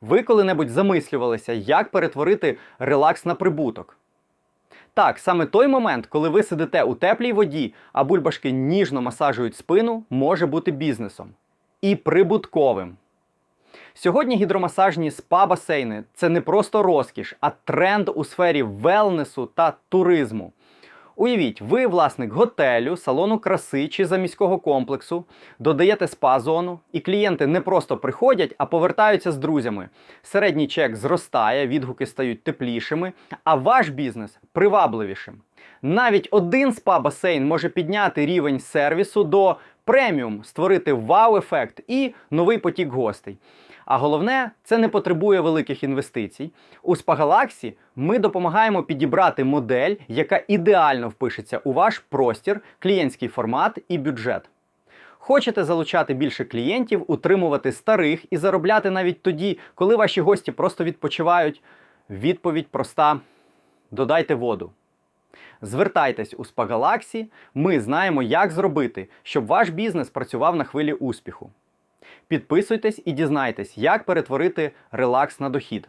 Ви коли-небудь замислювалися, як перетворити релакс на прибуток? Так, саме той момент, коли ви сидите у теплій воді, а бульбашки ніжно масажують спину, може бути бізнесом і прибутковим. Сьогодні гідромасажні спа-басейни це не просто розкіш, а тренд у сфері велнесу та туризму. Уявіть, ви власник готелю, салону краси чи заміського комплексу, додаєте спа-зону, і клієнти не просто приходять, а повертаються з друзями. Середній чек зростає, відгуки стають теплішими, а ваш бізнес привабливішим. Навіть один спа-басейн може підняти рівень сервісу до преміум, створити вау-ефект і новий потік гостей. А головне, це не потребує великих інвестицій. У Spagalaxy ми допомагаємо підібрати модель, яка ідеально впишеться у ваш простір, клієнтський формат і бюджет. Хочете залучати більше клієнтів, утримувати старих і заробляти навіть тоді, коли ваші гості просто відпочивають? Відповідь проста: додайте воду. Звертайтесь у Spagalaxy, ми знаємо, як зробити, щоб ваш бізнес працював на хвилі успіху. Підписуйтесь і дізнайтесь, як перетворити релакс на дохід.